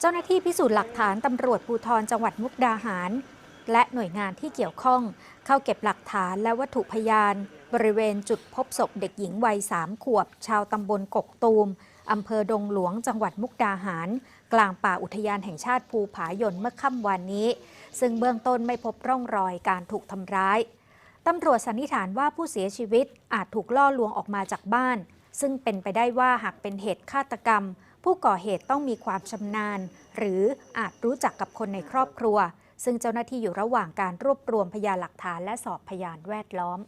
เจ้าหน้าที่พิสูจน์หลักฐานตำรวจภูธรจังหวัดมุกดาหาร และหน่วยงานที่เกี่ยวข้อง เข้าเก็บหลักฐานและวัตถุพยาน บริเวณจุดพบศพเด็กหญิงวัยสามขวบ ชาวตำบลกกตูมอำเภอดงหลวงจังหวัดมุกดาหาร กลางป่าอุทยานแห่งชาติภูผายนเมื่อค่ำวันนี้ ซึ่งเบื้องต้นไม่พบร่องรอยการถูกทำร้ายตำรวจสันนิษฐานว่าผู้เสียชีวิตอาจถูกล่อลวงออกมาจากบ้าน ซึ่งเป็นไปได้ว่าหากเป็นเหตุฆาตกรรม ผู้ก่อเหตุต้องมีความชำนาญ หรืออาจรู้จักกับคนในครอบครัว ซึ่งเจ้าหน้าที่อยู่ระหว่างการรวบรวมพยานหลักฐานและสอบพยานแวดล้อม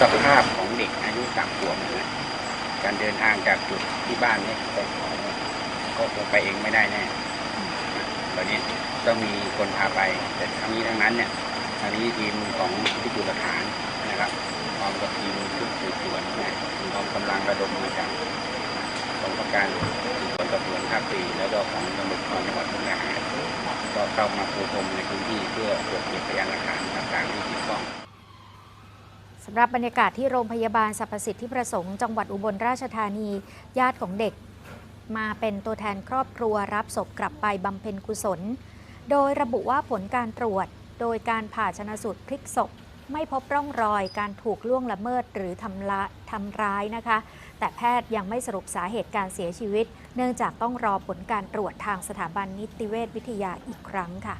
สภาพของเด็กอายุสามขวบนะการเดินทางจากจุดที่บ้านเนี่ยไปขอก็คงไปเองไม่ได้แน่ตอนนี้ต้องมีคนพาไป แต่ทั้งนี้ทั้งนั้นเนี่ยทางนี้ทีมของพิสูจน์หลักฐานนะครับพร้อมกับทีมชุดสืบสวนนะพร้อมกำลังระดมมาจาก ของประการสืบสวนสอบวนภาคสี่แล้วก็ของตำรวจจังหวัดมุกดาหารก็เข้ามาปูพรมในพื้นที่เพื่อตรวจเก็บพยานหลักฐานต่างๆที่เกี่ยวข้องสำหรับบรรยากาศที่โรงพยาบาลสรรพสิทธิประสงค์จังหวัดอุบลราชธานีญาติของเด็ก มาเป็นตัวแทนครอบครัวรับศพกลับไปบำเพ็ญกุศล โดยระบุว่าผลการตรวจ โดยการผ่าชนะสูตรพลิกศพ ไม่พบร่องรอยการถูกล่วงละเมิดหรือทำละทำร้ายนะคะ แต่แพทย์ยังไม่สรุปสาเหตุการเสียชีวิต เนื่องจากต้องรอผลการตรวจทางสถาบันนิติเวชวิทยาอีกครั้งค่ะ